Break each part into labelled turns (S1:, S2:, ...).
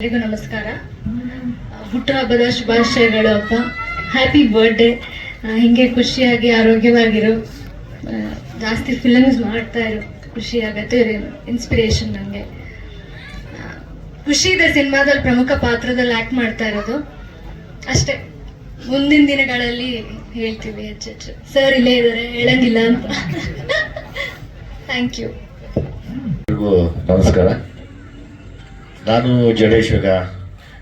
S1: ಎಲ್ಲರಿಗೂ ನಮಸ್ಕಾರ. ಹುಟ್ಟುಹಬ್ಬದ ಶುಭಾಶಯಗಳು ಅಪ್ಪ. ಹ್ಯಾಪಿ ಬರ್ಡೇ ಹಿಂಗೆ ಖುಷಿಯಾಗಿ ಆರೋಗ್ಯವಾಗಿರು. ಜಾಸ್ತಿ ಫಿಲಮ್ಸ್ ಮಾಡ್ತಾ ಇರು. ಖುಷಿ ಆಗತ್ತೆ ಇನ್ಸ್ಪಿರೇಷನ್ ನನಗೆ ಖುಷಿ ಇದೆ ಸಿನಿಮಾದಲ್ಲಿ ಪ್ರಮುಖ ಪಾತ್ರದಲ್ಲಿ ಆಕ್ಟ್ ಮಾಡ್ತಾ ಇರೋದು. ಅಷ್ಟೇ. ಮುಂದಿನ ದಿನಗಳಲ್ಲಿ ಹೇಳ್ತೀವಿ ಹೆಚ್ಚೆಚ್ಚು ಸರ್ ಇಲ್ಲೇ ಇದ್ದಾರೆ. ಹೇಳಂಗಿಲ್ಲ ಅಂತ. ಥ್ಯಾಂಕ್ ಯು
S2: ನಮಸ್ಕಾರ. ನಾನು ಜಡೇಶ್ ಈಗ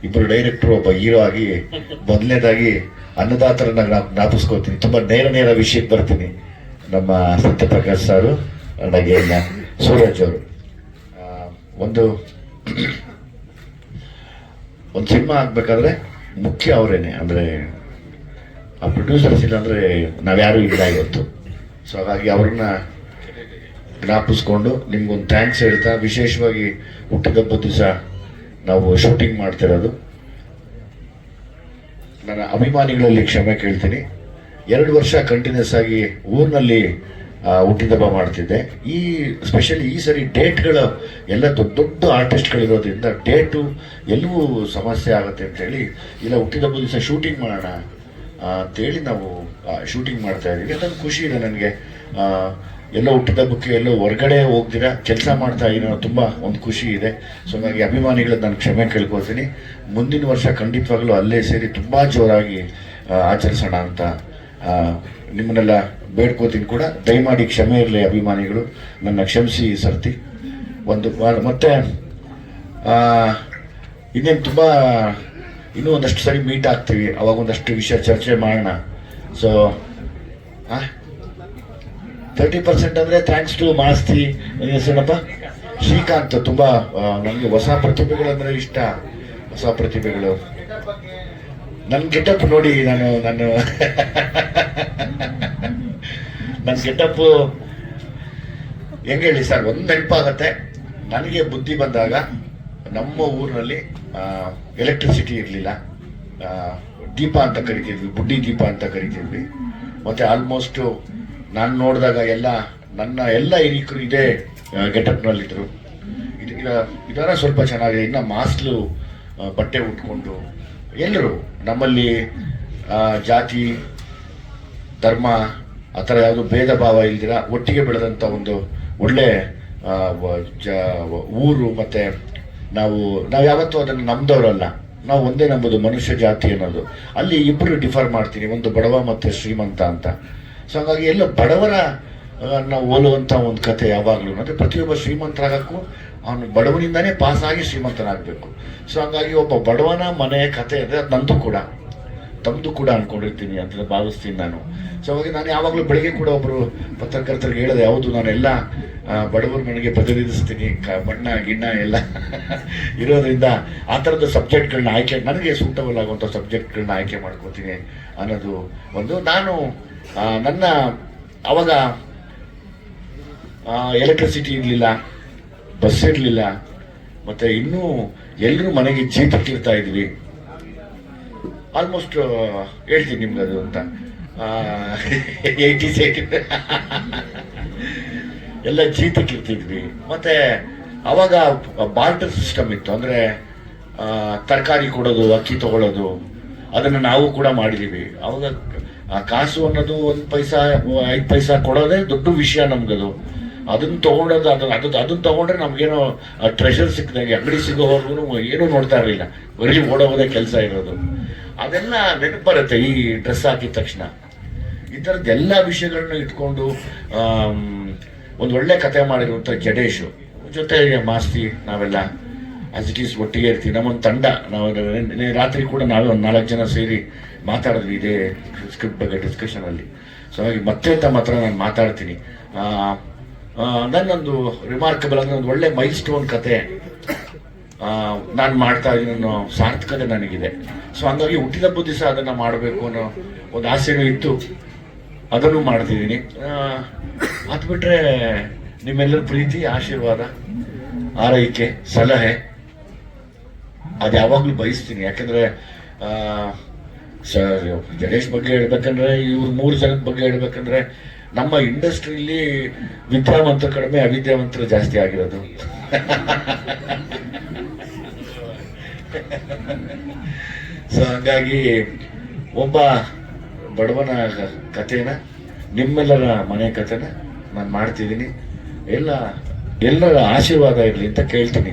S2: ಇಬ್ಬರು ಡೈರೆಕ್ಟರ್ ಒಬ್ಬ ಹೀರೋ ಆಗಿ, ಮೊದಲನೇದಾಗಿ ಅನ್ನದಾತರನ್ನ ಜ್ಞಾಪಿಸ್ಕೊತೀನಿ ತುಂಬಾ ನೇರ ನೇರ ವಿಷಯಕ್ಕೆ ಬರ್ತೀನಿ. ನಮ್ಮ ಸತ್ಯಪ್ರಕಾಶ್ ಸಾರು, ನನಗೆ ಸೂರಜ್ ಅವರು. ಒಂದು ಒಂದು ಸಿನಿಮಾ ಆಗ್ಬೇಕಾದ್ರೆ ಮುಖ್ಯ ಅವರೇನೆ. ಅಂದ್ರೆ, ಆ ಪ್ರೊಡ್ಯೂಸರ್ಸ್ ಇಲ್ಲ ಅಂದ್ರೆ ನಾವ್ಯಾರು ಇಲ್ಲ ಇವತ್ತು. ಸೊ ಹಾಗಾಗಿ ಅವ್ರನ್ನ ಜ್ಞಾಪಿಸ್ಕೊಂಡು ನಿಮ್ಗೊಂದು ಥ್ಯಾಂಕ್ಸ್ ಹೇಳ್ತಾ, ವಿಶೇಷವಾಗಿ ಹುಟ್ಟಿದಬ್ಬ ದಿವಸ ನಾವು ಶೂಟಿಂಗ್ ಮಾಡ್ತಿರೋದು. ನನ್ನ ಅಭಿಮಾನಿಗಳಲ್ಲಿ ಕ್ಷಮೆ ಕೇಳ್ತೀನಿ. ಎರಡು ವರ್ಷ ಕಂಟಿನ್ಯೂಸ್ ಆಗಿ ಊರಿನಲ್ಲಿ ಹುಟ್ಟಿದ ಹುಟ್ಟಿದಬ್ಬ ಮಾಡ್ತಿದ್ದೆ. ಈ ಸ್ಪೆಷಲಿ ಈ ಸರಿ ಡೇಟ್ಗಳು ಎಲ್ಲ ದೊಡ್ಡ ದೊಡ್ಡ ಆರ್ಟಿಸ್ಟ್ಗಳಿರೋದ್ರಿಂದ ಡೇಟು ಎಲ್ಲವೂ ಸಮಸ್ಯೆ ಆಗುತ್ತೆ ಅಂತೇಳಿ ಇಲ್ಲ ಹುಟ್ಟಿದಬ್ಬ ದಿವಸ ಶೂಟಿಂಗ್ ಮಾಡೋಣ ಅಂತೇಳಿ ನಾವು ಶೂಟಿಂಗ್ ಮಾಡ್ತಾ ಇದ್ದೀವಿ. ಅದೊಂದು ಖುಷಿ ಇದೆ ನನಗೆ. ಎಲ್ಲೋ ಹುಟ್ಟಿದಬ್ಬಕ್ಕೆ ಎಲ್ಲೋ ಹೊರಗಡೆ ಹೋಗ್ದಿರ, ಕೆಲಸ ಮಾಡ್ತಾ ಇರೋ ತುಂಬ ಒಂದು ಖುಷಿ ಇದೆ. ಸೊ ನನಗೆ ಅಭಿಮಾನಿಗಳು ನಾನು ಕ್ಷಮೆ ಕೇಳ್ಕೊಳ್ತೀನಿ. ಮುಂದಿನ ವರ್ಷ ಖಂಡಿತವಾಗಲೂ ಅಲ್ಲೇ ಸೇರಿ ತುಂಬ ಜೋರಾಗಿ ಆಚರಿಸೋಣ ಅಂತ ನಿಮ್ಮನ್ನೆಲ್ಲ ಬೇಡ್ಕೋತೀನಿ ಕೂಡ. ದಯಮಾಡಿ ಕ್ಷಮೆ ಇರಲಿ ಅಭಿಮಾನಿಗಳು. ನನ್ನ ಕ್ಷಮಿಸಿ ಸರ್ತಿ. ಒಂದು ಮತ್ತು ಇನ್ನೇನು ತುಂಬ, ಇನ್ನೂ ಒಂದಷ್ಟು ಸರಿ ಮೀಟ್ ಆಗ್ತೀವಿ. ಅವಾಗ ಒಂದಷ್ಟು ವಿಷಯ ಚರ್ಚೆ ಮಾಡೋಣ. ಸೊ ತರ್ಟಿ ಪರ್ಸೆಂಟ್ ಅಂದರೆ ಥ್ಯಾಂಕ್ಸ್ ಟು ಮಾಸ್ತಿ. ನನ್ನ ಹೆಸರೇನಪ್ಪ ಶ್ರೀಕಾಂತ್ ತುಂಬ ನನಗೆ ಹೊಸ ಪ್ರತಿಭೆಗಳಂದ್ರೆ ಇಷ್ಟ. ಹೊಸ ಪ್ರತಿಭೆಗಳು. ನನ್ನ ಗೆಟಪ್ ನೋಡಿ ನಾನು ನಾನು ನನ್ನ ಗೆಟಪ್ಪು ಹೆಂಗೆ ಹೇಳಿ ಸರ್, ಒಂದು ನೆನಪಾಗತ್ತೆ. ನನಗೆ ಬುದ್ಧಿ ಬಂದಾಗ ನಮ್ಮ ಊರಿನಲ್ಲಿ ಎಲೆಕ್ಟ್ರಿಸಿಟಿ ಇರಲಿಲ್ಲ. ದೀಪ ಅಂತ ಕರಿತಿದ್ವಿ, ಬುಡ್ಡಿ ದೀಪ ಅಂತ ಕರಿತಿದ್ವಿ. ಮತ್ತೆ ಆಲ್ಮೋಸ್ಟ್ ನಾನು ನೋಡಿದಾಗ ಎಲ್ಲ ನನ್ನ ಎಲ್ಲ ಹಿರಿಕರು ಇದೇ ಗೆಟಪ್ನಲ್ಲಿದ್ದರು ಇದಕ್ಕೆ ಇದ- ಇದರ ಸ್ವಲ್ಪ ಚೆನ್ನಾಗಿದೆ ಇನ್ನು ಮಾಸ್ಲು ಬಟ್ಟೆ ಉಟ್ಕೊಂಡು ಎಲ್ಲರೂ ನಮ್ಮಲ್ಲಿ ಜಾತಿ, ಧರ್ಮ, ಆ ಥರ ಯಾವುದು ಭೇದ ಭಾವ ಇಲ್ದಿರ ಒಟ್ಟಿಗೆ ಬೆಳೆದಂಥ ಒಂದು ಒಳ್ಳೆ ಊರು ಮತ್ತೆ ನಾವು ನಾವು ಯಾವತ್ತೂ ಅದನ್ನು ನಂಬದವರಲ್ಲ. ನಾವು ಒಂದೇ ನಂಬೋದು ಮನುಷ್ಯ ಜಾತಿ ಅನ್ನೋದು. ಅಲ್ಲಿ ಇಬ್ಬರು ಡಿಫರ್ ಮಾಡ್ತೀನಿ, ಒಂದು ಬಡವ ಮತ್ತೆ ಶ್ರೀಮಂತ ಅಂತ. ಸೊ ಹಾಗಾಗಿ ಎಲ್ಲ ಬಡವರ ನಾವು ಹೋಲುವಂಥ ಒಂದು ಕತೆ ಯಾವಾಗಲೂ. ಅಂದರೆ ಪ್ರತಿಯೊಬ್ಬ ಶ್ರೀಮಂತರಾಗಕ್ಕೂ, ಅವನು ಬಡವನಿಂದನೇ ಪಾಸಾಗಿ ಶ್ರೀಮಂತನಾಗಬೇಕು. ಸೊ ಹಂಗಾಗಿ ಒಬ್ಬ ಬಡವನ ಮನೆಯ ಕತೆ ಅಂದರೆ ಅದು ನಂದು ಕೂಡ. ತಮ್ಮದು ಕೂಡ ಅಂದ್ಕೊಂಡಿರ್ತೀನಿ ಅಂತ ಭಾವಿಸ್ತೀನಿ ನಾನು. ಸೊ ಹಾಗಾಗಿ ನಾನು ಯಾವಾಗಲೂ ಬೆಳಗ್ಗೆ ಕೂಡ ಒಬ್ಬರು ಪತ್ರಕರ್ತರಿಗೆ ಹೇಳಿದೆ, ಯಾವುದು ನಾನೆಲ್ಲ ಬಡವರು ನನಗೆ ಪ್ರತಿನಿಧಿಸ್ತೀನಿ, ಕ, ಬಣ್ಣ, ಗಿಣ್ಣ ಎಲ್ಲ ಇರೋದ್ರಿಂದ ಆ ಥರದ ಸಬ್ಜೆಕ್ಟ್ಗಳನ್ನ ಆಯ್ಕೆ, ನನಗೆ ಸೂಟಬಲ್ ಆಗುವಂಥ ಸಬ್ಜೆಕ್ಟ್ಗಳನ್ನ ಆಯ್ಕೆ ಮಾಡ್ಕೋತೀನಿ ಅನ್ನೋದು ಒಂದು ನಾನು ನನ್ನ ಅವಾಗ ಎಲೆಕ್ಟ್ರಿಸಿಟಿ ಇರಲಿಲ್ಲ ಬಸ್ ಇರಲಿಲ್ಲ, ಮತ್ತೆ ಇನ್ನೂ ಎಲ್ಲರೂ ಮನೆಗೆ ಜೀತಿರ್ತಾ ಇದ್ವಿ. ಆಲ್ಮೋಸ್ಟ್ ಹೇಳ್ತೀನಿ ನಿಮ್ಗೆ ಅದು ಅಂತ. ಏಯ್ಟಿ ಏಯ್ಟಿ ಎಲ್ಲ ಜೀತಕ್ಕಿರ್ತಿದ್ವಿ ಮತ್ತೆ ಅವಾಗ ಬಾರ್ಟರ್ ಸಿಸ್ಟಮ್ ಇತ್ತು. ಅಂದ್ರೆ ತರಕಾರಿ ಕೊಡೋದು, ಅಕ್ಕಿ ತಗೊಳ್ಳೋದು ಅದನ್ನು ನಾವು ಕೂಡ ಮಾಡಿದೀವಿ. ಅವಾಗ ಆ ಕಾಸು ಅನ್ನೋದು ಒಂದು ಪೈಸಾ, ಐದು ಪೈಸಾ ಕೊಡೋದೇ ದೊಡ್ಡ ವಿಷಯ ನಮ್ಗದು. ಅದನ್ನ ತಗೊಂಡೋದು ಅದು ಅದು ಅದನ್ನ ತಗೊಂಡ್ರೆ ಆ ಟ್ರೆಷರ್ ಸಿಕ್ಕಿದಂಗೆ, ಅಂಗಡಿ ಸಿಗೋವರೆಗೂ ಏನೂ ನೋಡ್ತಾ ಇರಲಿಲ್ಲ. ಬರೀ ಓಡೋಗೋದೇ ಕೆಲಸ ಇರೋದು. ಅದೆಲ್ಲ ನೆನಪು ಬರುತ್ತೆ ಈ ಡ್ರೆಸ್ ಹಾಕಿದ ತಕ್ಷಣ. ಈ ಥರದ್ದೆಲ್ಲ ವಿಷಯಗಳನ್ನ ಇಟ್ಕೊಂಡು ಒಂದು ಒಳ್ಳೆ ಕತೆ ಮಾಡಿರುವಂಥ ಜಡೇಶು. ಜೊತೆ ಮಾಸ್ತಿ, ನಾವೆಲ್ಲ ಆಸ್ ಇಟ್ ಈಸ್ ಒಟ್ಟಿಗೆ ಇರ್ತೀವಿ ನಮ್ಮೊಂದು ತಂಡ, ನಾವು ರಾತ್ರಿ ಕೂಡ ನಾವೇ ಒಂದು ನಾಲ್ಕು ಜನ ಸೇರಿ ಮಾತಾಡಿದ್ವಿ ಇದೇ ಸ್ಕ್ರಿಪ್ಟ್ ಬಗ್ಗೆ ಡಿಸ್ಕಷನಲ್ಲಿ ಸೊ ಹಾಗಾಗಿ ಮತ್ತೆ ತಮ್ಮ ಹತ್ರ ನಾನು ಮಾತಾಡ್ತೀನಿ. ನನ್ನೊಂದು ರಿಮಾರ್ಕಬಲ್ ಅಂದರೆ ಒಂದು ಒಳ್ಳೆ ಮೈಲ್ ಸ್ಟೋನ್ ಕತೆ ನಾನು ಮಾಡ್ತಾ ಇದ್ದೀನಿ ಸಾರ್ಥಕತೆ ನನಗಿದೆ. ಸೊ ಹಂಗಾಗಿ ಹುಟ್ಟಿದ ದಿವಸ ಅದನ್ನು ಮಾಡಬೇಕು ಅನ್ನೋ ಒಂದು ಆಸೆನೂ ಇತ್ತು. ಅದನ್ನು ಮಾಡ್ತಿದ್ದೀನಿ. ಅದು ಬಿಟ್ಟರೆ ನಿಮ್ಮೆಲ್ಲರ ಪ್ರೀತಿ, ಆಶೀರ್ವಾದ, ಆರೈಕೆ, ಸಲಹೆ. ಅದು ಯಾವಾಗಲೂ ಬಯಸ್ತೀನಿ. ಯಾಕಂದರೆ ಸರ್ ಬಗ್ಗೆ ಹೇಳ್ಬೇಕಂದ್ರೆ, ಇವ್ರ ಮೂರು ಜನದ ಬಗ್ಗೆ ಹೇಳ್ಬೇಕಂದ್ರೆ, ನಮ್ಮ ಇಂಡಸ್ಟ್ರಿಲಿ ವಿದ್ಯಾವಂತರು ಕಡಿಮೆ ಅವಿದ್ಯಾವಂತರು ಜಾಸ್ತಿ ಆಗಿರೋದು. ಸೊ, ಹಂಗಾಗಿ ಒಬ್ಬ ಬಡವನ ಕಥೆನ, ನಿಮ್ಮೆಲ್ಲರ ಮನೆ ಕಥೆನ ನಾನು ಮಾಡ್ತಿದ್ದೀನಿ. ಎಲ್ಲ, ಎಲ್ಲರ ಆಶೀರ್ವಾದ ಇರಲಿ ಅಂತ ಕೇಳ್ತೀನಿ.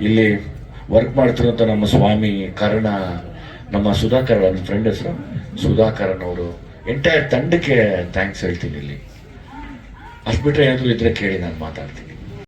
S2: ಇಲ್ಲಿ ವರ್ಕ್ ಮಾಡ್ತಿರೋಂಥ ನಮ್ಮ ಸ್ವಾಮಿ ಕರ್ಣ, ನಮ್ಮ ಸುಧಾಕರ್ ನನ್ನ ಫ್ರೆಂಡ್ ಹೆಸರು, ಸುಧಾಕರನ್ ಅವರು. ಎಂಟೈರ್ ತಂಡಕ್ಕೆ ಥ್ಯಾಂಕ್ಸ್ ಹೇಳ್ತೀನಿ ಇಲ್ಲಿ. ಅಷ್ಟು ಬಿಟ್ಟರೆ ಏನಾದರೂ ಇದ್ರೆ ಕೇಳಿ ನಾನು ಮಾತಾಡ್ತೀನಿ.